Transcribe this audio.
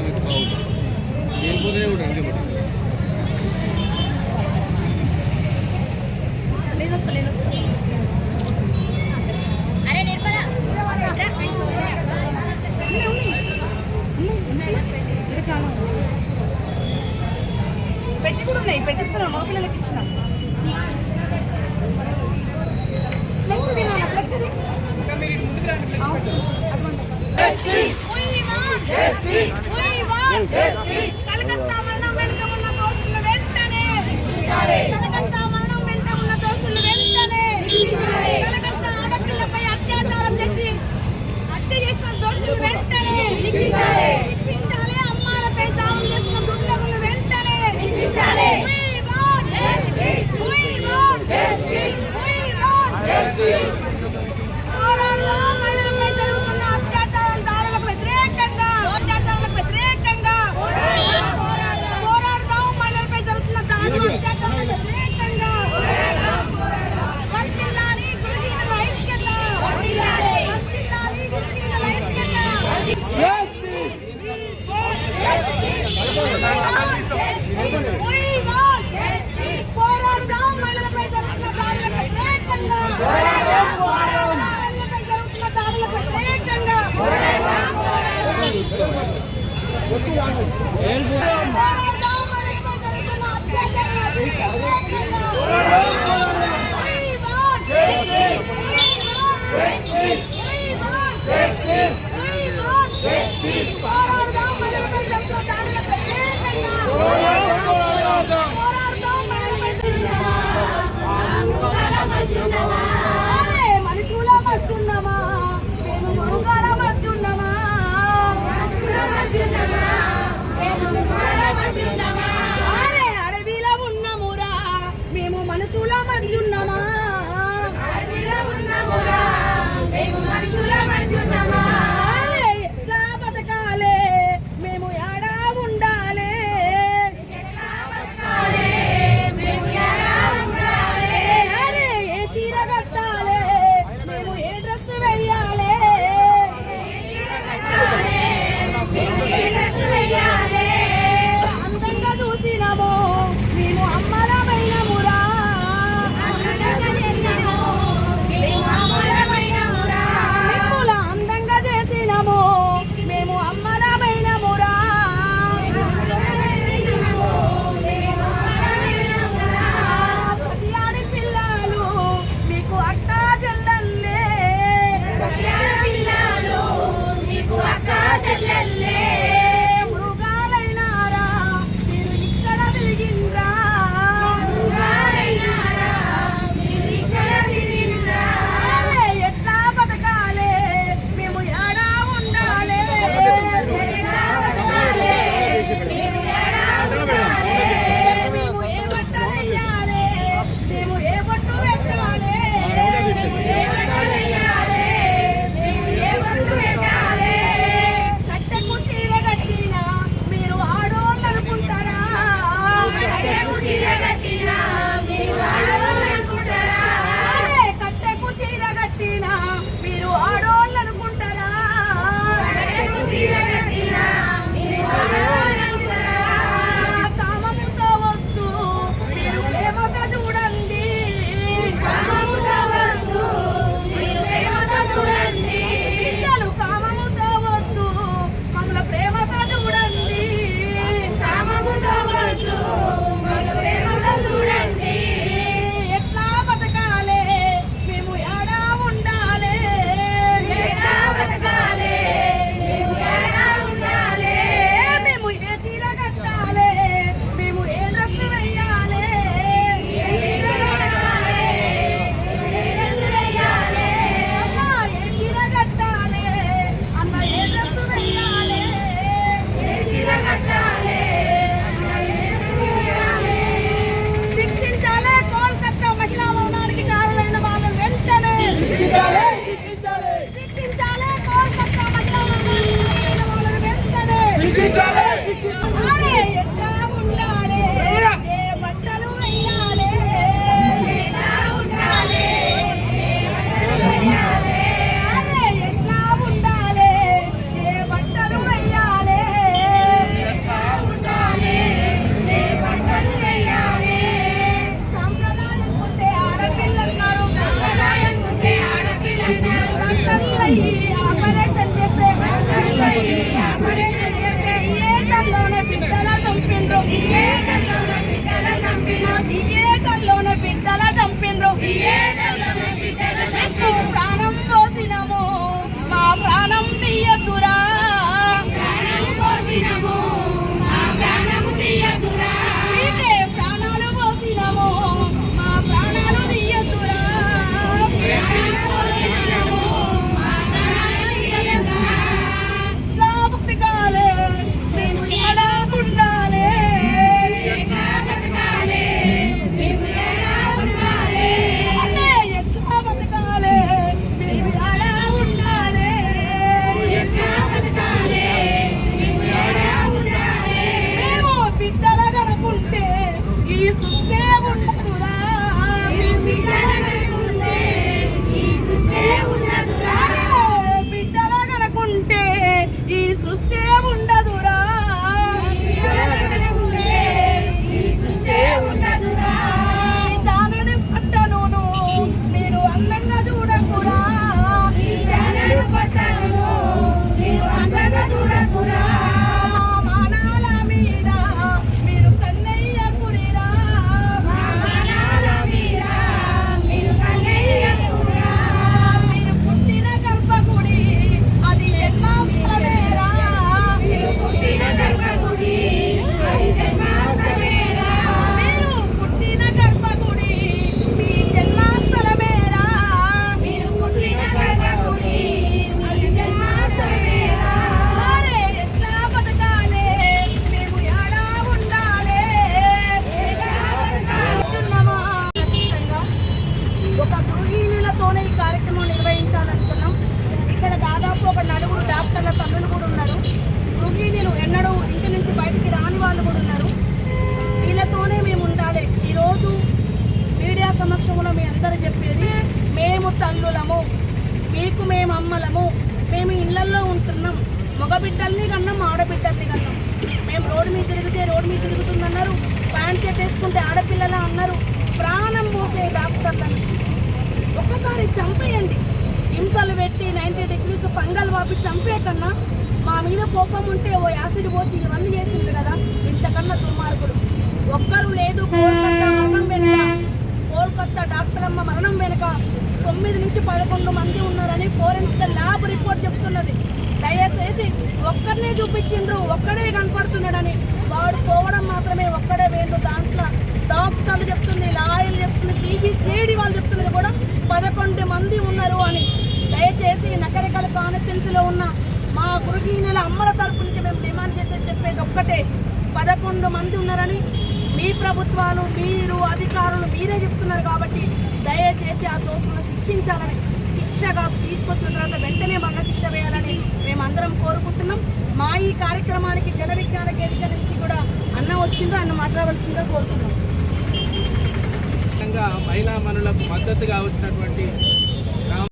ಅದಕ್ಕೆ ಹೌದು ಹೇಳ್ಬೋದೇ ಬಿಟ್ಟು ಹಂಗೆ ಬಿಟ್ಟು పెట్టిస్తున్నాం మా పిల్లలకి ఇచ్చినాం Yes, please. Justice. We want justice. చంపేయండి. హింసలు పెట్టి నైంటీ డిగ్రీస్ పంగల్ వాపి చంపే కన్నా మా మీద కోపం ఉంటే ఓ యాసిడ్ పోసి ఇవన్నీ చేసింది కదా ఇంతకన్నా దుర్మార్గుడు. ఒక్కరు లేదు కోల్కత్తా మరణం వెనుక. కోల్కత్తా డాక్టర్ అమ్మ మరణం వెనుక. తొమ్మిది నుంచి పదకొండు మంది ఉన్నారని ఫోరెన్సిక్ ల్యాబ్ రిపోర్ట్ చెప్తున్నది. దయచేసి ఒక్కరినే చూపించిండ్రు ఒక్కడే కనపడుతున్నాడని. వాడు పోవడం మాత్రమే ఒక్కడే వేండు దాంట్లో. డాక్టర్లు చెప్తుంది లాయర్లు చెప్తుంది సిబిసిఐడి వాళ్ళు చెప్తున్నది కూడా పదకొండు మంది ఉన్నారు అని దయచేసి నకరికల కాన్స్టిట్యున్సీలో ఉన్న మా గురుగీనెల అమ్మల తరపు నుంచి మేము డిమాండ్ చేసేది చెప్పేది ఒక్కటే. పదకొండు మంది ఉన్నారని మీ ప్రభుత్వాలు మీరు అధికారులు మీరే చెప్తున్నారు కాబట్టి దయచేసి ఆ దోషులను శిక్షించాలని శిక్షగా తీసుకొచ్చిన తర్వాత వెంటనే మరణ శిక్ష వేయాలని మేము అందరం కోరుకుంటున్నాం. మా ఈ కార్యక్రమానికి జన విజ్ఞాన కేంద్ర నుంచి కూడా అన్న వచ్చిందో అన్న మాట్లాడవలసిందో కోరుతున్నాం మహిళా మనులకు మద్దతుగా వచ్చినటువంటి